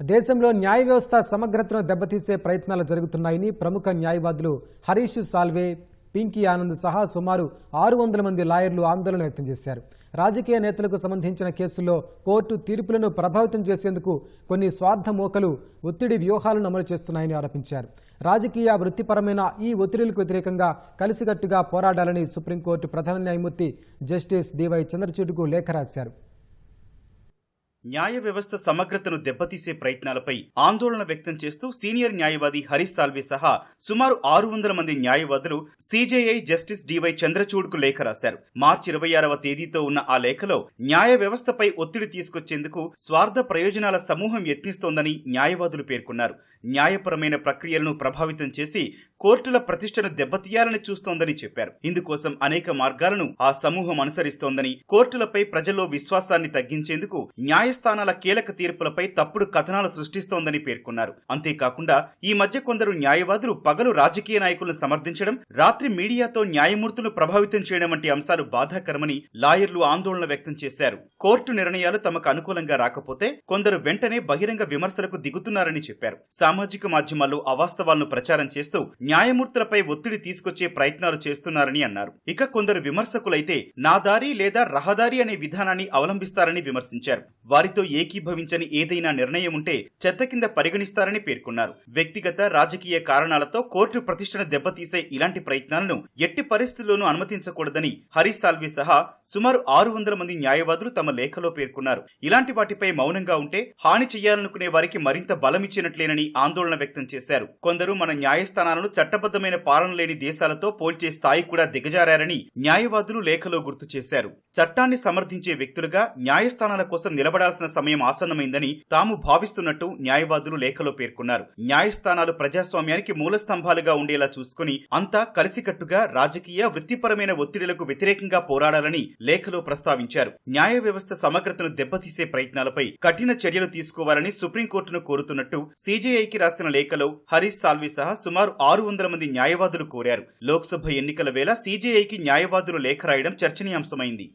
దేశంలో న్యాయ వ్యవస్థ సమగ్రతను దెబ్బతీసే ప్రయత్నాలు జరుగుతున్నాయని ప్రముఖ న్యాయవాదులు హరీష్ సాల్వే పింకీ ఆనంద్ సహా సుమారు ఆరు వందల మంది లాయర్లు ఆందోళన వ్యక్తం చేశారు. రాజకీయ నేతలకు సంబంధించిన కేసుల్లో కోర్టు తీర్పులను ప్రభావితం చేసేందుకు కొన్ని స్వార్థ మోకలు ఒత్తిడి వ్యూహాలను అమలు చేస్తున్నాయని ఆరోపించారు. రాజకీయ వృత్తిపరమైన ఈ ఒత్తిడిలకు వ్యతిరేకంగా కలిసికట్టుగా పోరాడాలని సుప్రీంకోర్టు ప్రధాన న్యాయమూర్తి జస్టిస్ డివై చంద్రచూడ్కు లేఖ రాశారు. న్యాయ వ్యవస్థ సమగ్రతను దెబ్బతీసే ప్రయత్నాలపై ఆందోళన వ్యక్తం చేస్తూ సీనియర్ న్యాయవాది హరీష్ సాల్వే సహా సుమారు ఆరు వందల మంది న్యాయవాదులు సీజేఐ జస్టిస్ డివై చంద్రచూడ్కు లేఖ రాశారు. మార్చి ఇరవై ఆరవ తేదీతో ఉన్న ఆ లేఖలో న్యాయ వ్యవస్థపై ఒత్తిడి తీసుకొచ్చేందుకు స్వార్థ ప్రయోజనాల సమూహం యత్నిస్తోందని న్యాయవాదులు పేర్కొన్నారు. న్యాయపరమైన ప్రక్రియలను ప్రభావితం చేసి కోర్టుల ప్రతిష్టను దెబ్బతీయాలని చూస్తోందని చెప్పారు. ఇందుకోసం అనేక మార్గాలను ఆ సమూహం అనుసరిస్తోందని కోర్టులపై ప్రజల్లో విశ్వాసాన్ని తగ్గించేందుకు న్యాయ న్యాయస్థానాల కీలక తీర్పులపై తప్పుడు కథనాలు సృష్టిస్తోందని పేర్కొన్నారు. అంతేకాకుండా ఈ మధ్య కొందరు న్యాయవాదులు పగలు రాజకీయ నాయకులను సమర్థించడం రాత్రి మీడియాతో న్యాయమూర్తులను ప్రభావితం చేయడం వంటి అంశాలు బాధాకరమని లాయర్లు ఆందోళన వ్యక్తం చేశారు. కోర్టు నిర్ణయాలు తమకు అనుకూలంగా రాకపోతే కొందరు వెంటనే బహిరంగ విమర్శలకు దిగుతున్నారని చెప్పారు. సామాజిక మాధ్యమాల్లో అవాస్తవాలను ప్రచారం చేస్తూ న్యాయమూర్తులపై ఒత్తిడి తీసుకొచ్చే ప్రయత్నాలు చేస్తున్నారని అన్నారు. ఇక కొందరు విమర్శకులైతే నా దారి లేదా రహదారి అనే విధానాన్ని అవలంబిస్తారని విమర్శించారు. వారితో ఏకీభవించని ఏదైనా నిర్ణయం ఉంటే చెత్త కింద పరిగణిస్తారని పేర్కొన్నారు. వ్యక్తిగత రాజకీయ కారణాలతో కోర్టు ప్రతిష్టను దెబ్బతీసే ఇలాంటి ప్రయత్నాలను ఎట్టి పరిస్థితుల్లోనూ అనుమతించకూడదని హరీష్ సాల్వి సహా సుమారు ఆరు వందల మంది న్యాయవాదులు తమ లేఖలో పేర్కొన్నారు. ఇలాంటి వాటిపై మౌనంగా ఉంటే హాని చేయాలనుకునే వారికి మరింత బలమిచ్చినట్లేనని ఆందోళన వ్యక్తం చేశారు. కొందరు మన న్యాయస్థానాలను చట్టబద్ధమైన పాలన లేని దేశాలతో పోల్చే స్థాయి కూడా దిగజారని న్యాయవాదులు లేఖలో గుర్తు చేశారు. చట్టాన్ని సమర్థించే వ్యక్తులుగా న్యాయస్థానాల కోసం నిలబడాల్సిన సమయం ఆసన్నమైందని తాము భావిస్తున్నట్టు న్యాయవాదులు లేఖలో పేర్కొన్నారు. న్యాయస్థానాలు ప్రజాస్వామ్యానికి మూల స్తంభాలుగా ఉండేలా చూసుకుని అంతా కలిసికట్టుగా రాజకీయ వృత్తిపరమైన ఒత్తిడిలకు వ్యతిరేకంగా పోరాడాలని లేఖలో ప్రస్తావించారు. న్యాయ వ్యవస్థ సమగ్రతను దెబ్బతీసే ప్రయత్నాలపై కఠిన చర్యలు తీసుకోవాలని సుప్రీంకోర్టును కోరుతున్నట్టు సీజేఐకి రాసిన లేఖలో హరీష్ సాల్వి సహా సుమారు ఆరు వందల మంది న్యాయవాదులు కోరారు. లోక్సభ ఎన్నికల వేళ సీజేఐకి న్యాయవాదులు లేఖ రాయడం చర్చనీయాంశమైంది.